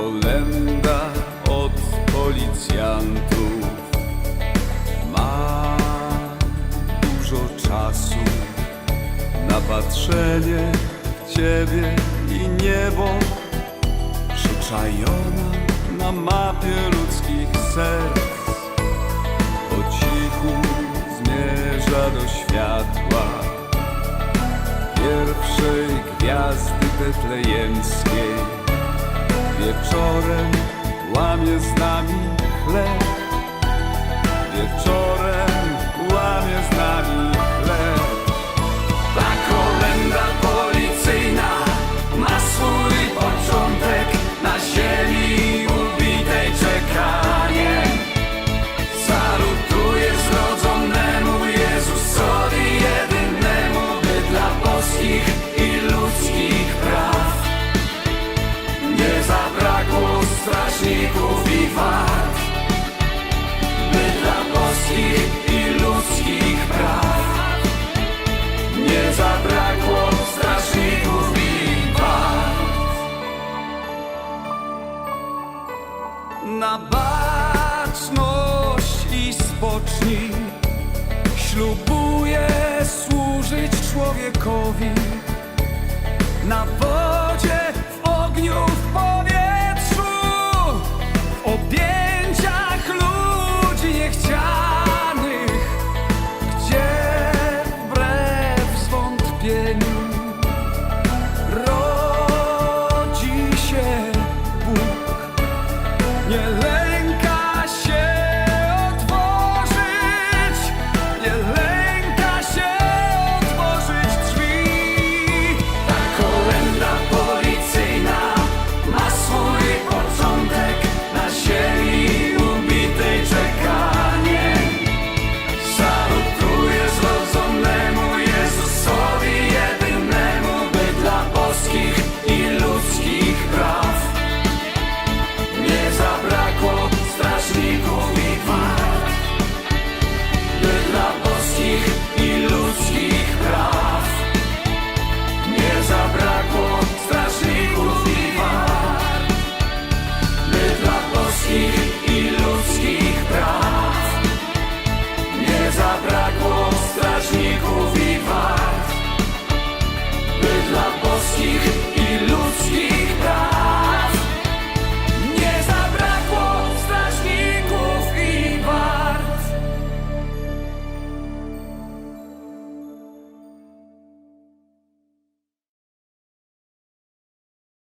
kolenda od policjantów. Ma dużo czasu na patrzenie w ciebie i niebo. Przyczajona na mapie ludzkich serc. Po cichu zmierza do światła. Pierwszej gwiazdy betlejemskiej. Wieczorem łamie z nami chleb. Wieczorem Na baczność i spocznij. Ślubuję służyć człowiekowi. Na wolę